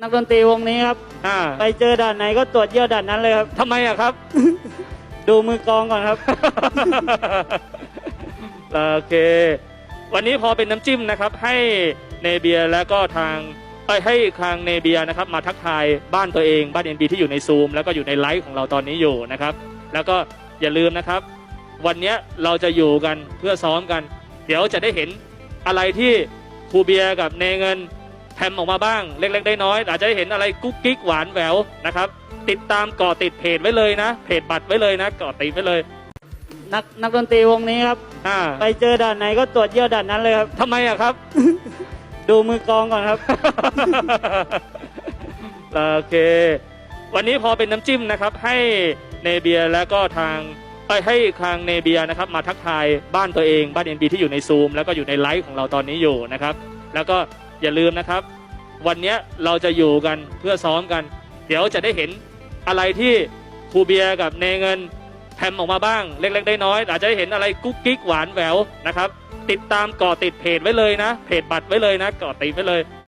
นักดนตรีวงนี้ครับ อ่าไปเจอด่านไหนก็ตรวจเยี่ยวด่านนั้นเลยครับ ทำไมอะครับ ดูมือกลองก่อนครับ โอเค วันนี้พอเป็นน้ำจิ้มนะครับ ให้เนเบียแล้วก็ทางเอ้ยให้ทางเนเบียนะครับ มาทักทายบ้านตัวเองบ้านเอ็นบีที่อยู่ในซูมแล้วก็อยู่ในไลฟ์ของเราตอนนี้อยู่นะครับ แล้วก็อย่าลืมนะครับ วันเนี้ยเราจะอยู่กันเพื่อซ้อมกัน เดี๋ยวจะได้เห็นอะไรที่ครูเบียร์กับเนเงิน แทมออกมาบ้าง เล็กๆได้น้อยๆอาจจะได้เห็นอะไรกุ๊กกิ๊กหวานแหววนะครับ ติดตามก่อติดเพจไว้เลยนะ เพจบัตรไว้เลยนะก่อติดไว้เลย นักนักดนตรีวงนี้ครับ อ่าไปเจอด่านไหนก็ตรวจเยี่ยวด่านนั้นเลยครับ ทำไมอะครับ ดูมือกลองก่อนครับ โอเค วันนี้พอเป็นน้ำจิ้มนะครับ ให้เนเบียแล้วก็ทางเอ้ยให้ทางเนเบียนะครับมาทักทายบ้านตัวเองบ้านเอ็นบีที่อยู่ในซูมแล้วก็อยู่ในไลฟ์ของเราตอนนี้อยู่นะครับ แล้วก็ อย่าลืมนะครับ วันนี้เราจะอยู่กันเพื่อซ้อมกัน เดี๋ยวจะได้เห็นอะไรที่ครูเบียร์กับเนเงินแทมออกมาบ้างเล็กๆได้น้อยๆอาจจะได้เห็นอะไรกุ๊กกิ๊กหวานแหววนะครับ ติดตามก่อติดเพจไว้เลยนะ เพจบัตรไว้เลยนะก่อติดไว้เลย